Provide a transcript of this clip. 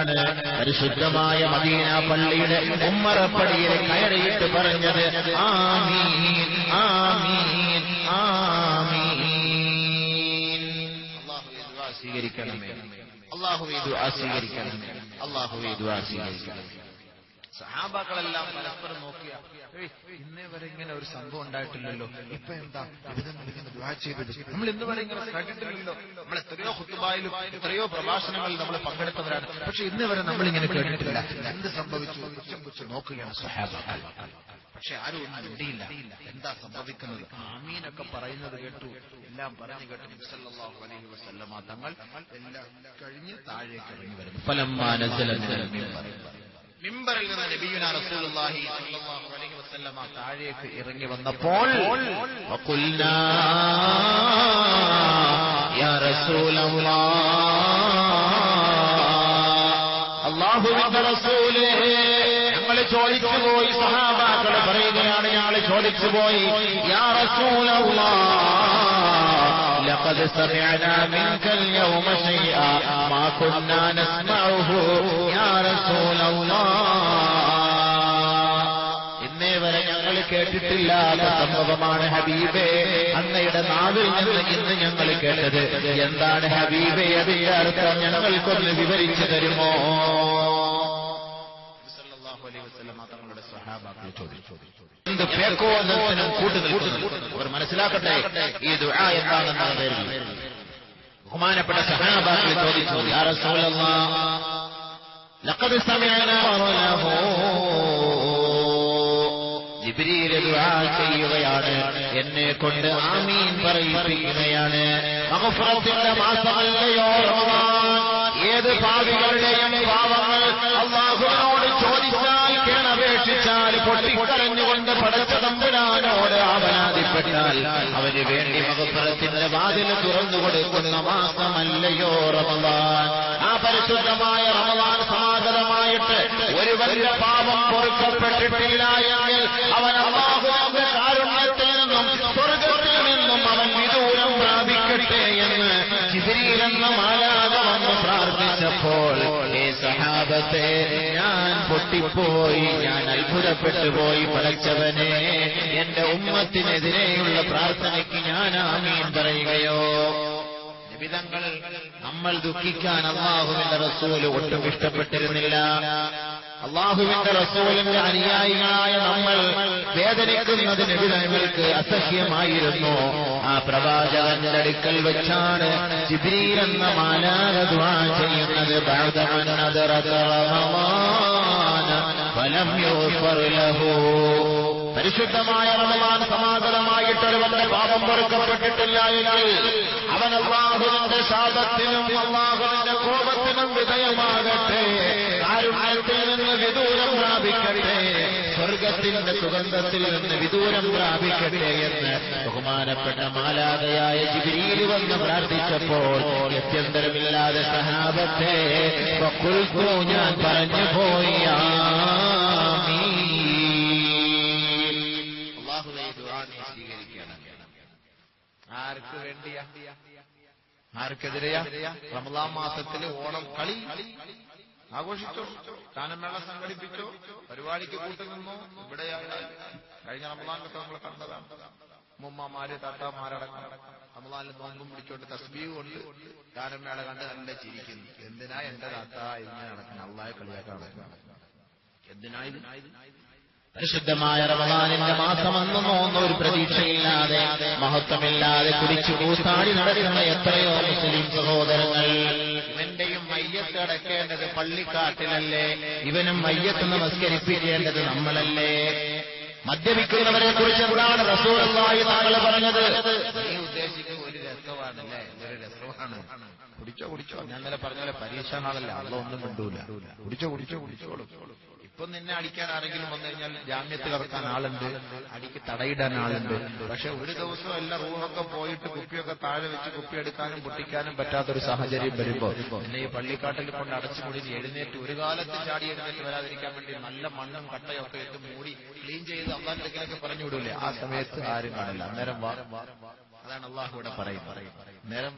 അതുകൊണ്ടാണ് പരിശുദ്ധമായ മദീന പള്ളിയുടെ ഉമ്മറപ്പടിയിൽ കയറിയിട്ട് പറഞ്ഞത് ആമീൻ ആമീൻ ആമീൻ. സ്വീകരിക്കണമേ. അള്ളാഹു സ്വീകരിക്കണമേ. അള്ളാഹു സ്വീകരിക്കണമേ. സഹാബാക്കളെല്ലാം പരസ്പരം നോക്കിയ "ഏയ്, ഇന്നേ വരെ ഇങ്ങനെ ഒരു സംഭവം ഉണ്ടായിട്ടില്ലല്ലോ. ഇപ്പൊ എന്താ? ഇവിടെ ഇങ്ങനെ ചെയ്തത് നമ്മൾ ഇന്ന് വരെ ഇങ്ങനെ കേട്ടിട്ടില്ലല്ലോ. നമ്മൾ എത്രയോ കുത്തുബായിലും എത്രയോ പ്രഭാഷണങ്ങളിൽ നമ്മൾ പങ്കെടുത്തവരാണ്. പക്ഷെ ഇന്ന് വരെ നമ്മൾ ഇങ്ങനെ കേട്ടിട്ടില്ല. എന്ത് സംഭവിച്ചു? പുച്ഛം പുച്ഛം നോക്കുകയാണ് സഹാബാക്കൾ. പക്ഷെ ആരും ഒന്നും മിണ്ടിയില്ല. എന്താ സംഭവിക്കുന്നത്? ആമീനൊക്കെ പറയുന്നത് കേട്ടു. എല്ലാം പറഞ്ഞു കേട്ടു. നബി സല്ലല്ലാഹു അലൈഹി വസല്ലമ തങ്ങൾ എല്ലാം കഴിഞ്ഞ് താഴേക്ക് ഇറങ്ങി വരുന്നു. നിന്ന് നബിയുന റസൂലുള്ളാഹി സ്വല്ലല്ലാഹു അലൈഹി വസല്ലമ താഴേക്ക് ഇറങ്ങി വന്നപ്പോൾ വഖുൽനാ യാ റസൂലല്ലാഹ് അല്ലാഹുവിന്റെ റസൂലേ ഞങ്ങൾ ചോദിച്ചു പോയി സഹാബാക്കൾ പറയുകയാണ് ഞങ്ങൾ ചോദിച്ചു പോയി യാ റസൂലല്ലാഹ് لقد سمعنا منك اليوم شيئا ما كنا نسمعه يا رسول الله കേട്ടിട്ടില്ലാത്ത സംഭവമാണ് ഹബീബേ. അന്നയുടെ നാവിൽ നിന്ന് ഇന്ന് ഞങ്ങൾ കേട്ടത്. എന്താണ് ഹബീബേ? അതിന്റെ അർത്ഥം ഞങ്ങൾക്കൊന്ന് വിവരിച്ചു തരുമോ? തങ്ങളുടെ ചോദിച്ചു. എന്ത് അവർ മനസ്സിലാക്കട്ടെ ഈ ദുആ എന്താണെന്ന പേരിൽ ബഹുമാനപ്പെട്ട സഹാബാക്കൾ ചോദിച്ചു ലഖദ് സമഅനാ ദുആ ചെയ്യുകയാണ്. എന്നെ കൊണ്ട് ആമീൻ പറയിപ്പിക്കുകയാണ്. മഗ്ഫിറത്തിന്റെ മാസമല്ലയോ ഏത് പാപികളുടെയും പാവങ്ങൾ അള്ളാഹുവിനോട് ചോദിച്ചാൽ കേണപേക്ഷിച്ചാൽ പൊട്ടിക്കരഞ്ഞുകൊണ്ട് പടച്ച തമ്പുരാനോട് അവനാദിപ്പെട്ടാൽ അവന് വേണ്ടി മകപ്പുറത്തിന്റെ വാതിൽ തുറന്നു കൊടുക്കുന്ന മാസമല്ലയോ റമദാൻ. ആ പരിശുദ്ധമായ റമദാൻ സമാഗതമായിട്ട് ഒരുവന്റെ പാപം പൊറുക്കപ്പെട്ടിട്ടില്ല എങ്കിൽ അവൻ അള്ളാഹുവിന്റെ കാരുണ്യത്തിൽ നിന്നും സ്വർഗത്തിൽ നിന്നും അവൻ വിദൂരം പ്രാപിക്കട്ടെ എന്ന് ചിതിരിയിലെന്ന വന്ന് പ്രാർത്ഥിച്ചപ്പോൾ ഈ സഹാബത്തെ ഞാൻ പൊട്ടിപ്പോയി ഞാൻ അത്ഭുതപ്പെട്ടു പോയി പടച്ചവനെ എന്റെ ഉമ്മത്തിനെതിരെയുള്ള പ്രാർത്ഥനയ്ക്ക് ഞാൻ ആമീൻ പറയുകയോ? നിബിതങ്ങൾ നമ്മൾ ദുഃഖിക്കാൻ അള്ളാഹുവിന്റെ റസൂൽ ഒട്ടും ഇഷ്ടപ്പെട്ടിരുന്നില്ല. അള്ളാഹുവിന്റെ റസൂലിന്റെ അനുയായികളായ നമ്മൾ വേദനിക്കുന്നത് വിധങ്ങൾക്ക് അസഹ്യമായിരുന്നു. ആ പ്രവാചകന്റെ അടുക്കൽ വെച്ചാണ് ജിബ്രീൽ എന്ന ചെയ്യുന്നത്. ഫലം പരിശുദ്ധമായ റമദാൻ സമാഗതമായിട്ട് ഒരുവന്റെ പാപം പൊറുക്കപ്പെട്ടിട്ടില്ല എങ്കിൽ അവൻ അള്ളാഹുവിന്റെ ശാപത്തിനും അള്ളാഹുവിന്റെ കോപത്തിനും വിധേയമാകട്ടെ. കാരുണ്യത്തിൽ നിന്ന് വിദൂരം പ്രാപിക്കട്ടെ. സ്വർഗത്തിന്റെ സുഗന്ധത്തിൽ നിന്ന് വിദൂരം പ്രാപിക്കട്ടെ എന്ന് ബഹുമാനപ്പെട്ട മാലാതയായ ജിബിരിയിൽ വന്ന് പ്രാർത്ഥിച്ചപ്പോൾ ഗത്യന്തരമില്ലാതെ സഹാബത്തെ ഞാൻ പറഞ്ഞു പോയി ആമീൻ അള്ളാഹുവേ ദുആ നീ സ്വീകരിക്കണം ആർക്ക് വേണ്ടിയാ? ആർക്കെതിരെയാ? റമദാൻ മാസത്തിൽ ഓണം കളി. ആഘോഷിച്ചു? ഗാനമേള സംഘടിപ്പിച്ചു? പരിപാടിക്ക് കൂട്ടുനിന്നോ ഇവിടെയാണ്. കഴിഞ്ഞ റമദാനിലൊക്കെ നമ്മൾ കണ്ടതാണ്. ഉമ്മമാര് താത്താമാരടക്കം റമദാനിൽ നോമ്പും പിടിച്ചോണ്ട് തസ്ബീവ് കൊണ്ട് ഗാനമേള കണ്ട് നല്ല ചിരിക്കുന്നു. എന്തിനാ എന്റെ താത്ത ഇങ്ങനെ നടക്കണം അള്ളായ കളിയാക്കാൻ നടക്കണം എന്തിനാ ഇത്? പരിശുദ്ധമായ റമദാനിന്റെ മാസമെന്നൊന്നും ഒരു പ്രതീക്ഷയില്ലാതെ മഹത്വമില്ലാതെ കുടിച്ചു കൂത്താടി നടക്കുന്ന എത്രയോ മുസ്ലിം സഹോദരങ്ങൾ. ഇവന്റെയും മയ്യത്ത് അടക്കേണ്ടത് പള്ളിക്കാട്ടിലല്ലേ? ഇവനും മയ്യത്ത് നമസ്കരിപ്പിക്കേണ്ടത് നമ്മളല്ലേ? മദ്യപിക്കുന്നവരെ കുറിച്ച് എന്താണ് റസൂലായി താങ്കൾ പറഞ്ഞത്? നീ ഉദ്ദേശിക്കുന്ന ഒരു രസമാണല്ലേ? ഒരു രസമാണ്. കുടിച്ചോ കുടിച്ചോ. ഞാൻ ഇന്നലെ പറഞ്ഞ പോലെ പരീക്ഷ നാളല്ല? അള്ള ഒന്നും കണ്ടൂല കുടിച്ചോ കുടിച്ചോ കുടിച്ചോളൂ. ഇപ്പൊ നിന്നെ അടിക്കാൻ ആരെങ്കിലും വന്നു കഴിഞ്ഞാൽ ജാമ്യത്ത് കറക്കാൻ ആളുണ്ട്. അടിക്ക് തടയിടാൻ ആളുണ്ട്. പക്ഷെ ഒരു ദിവസം എല്ലാ റൂമൊക്കെ പോയിട്ട് കുപ്പിയൊക്കെ താഴെ വെച്ച് കുപ്പി എടുക്കാനും പൊട്ടിക്കാനും പറ്റാത്തൊരു സാഹചര്യം വരുമ്പോ എന്നെ ഈ പള്ളിക്കാട്ടിൽ കൊണ്ട് അടച്ചുകൂടി എഴുന്നേറ്റ് ഒരു കാലത്ത് ചാടി എഴുന്നേറ്റ് വരാതിരിക്കാൻ വേണ്ടി നല്ല മണ്ണും കട്ടയൊക്കെ ഇട്ട് മൂടി ക്ലീൻ ചെയ്ത് അള്ളാഹിലേക്കൊക്കെ പറഞ്ഞു വിടൂലേ? ആ സമയത്ത് ആരും കാണില്ല. അന്നേരം അതാണ് അള്ളാഹു ഇവിടെ പറയും നേരം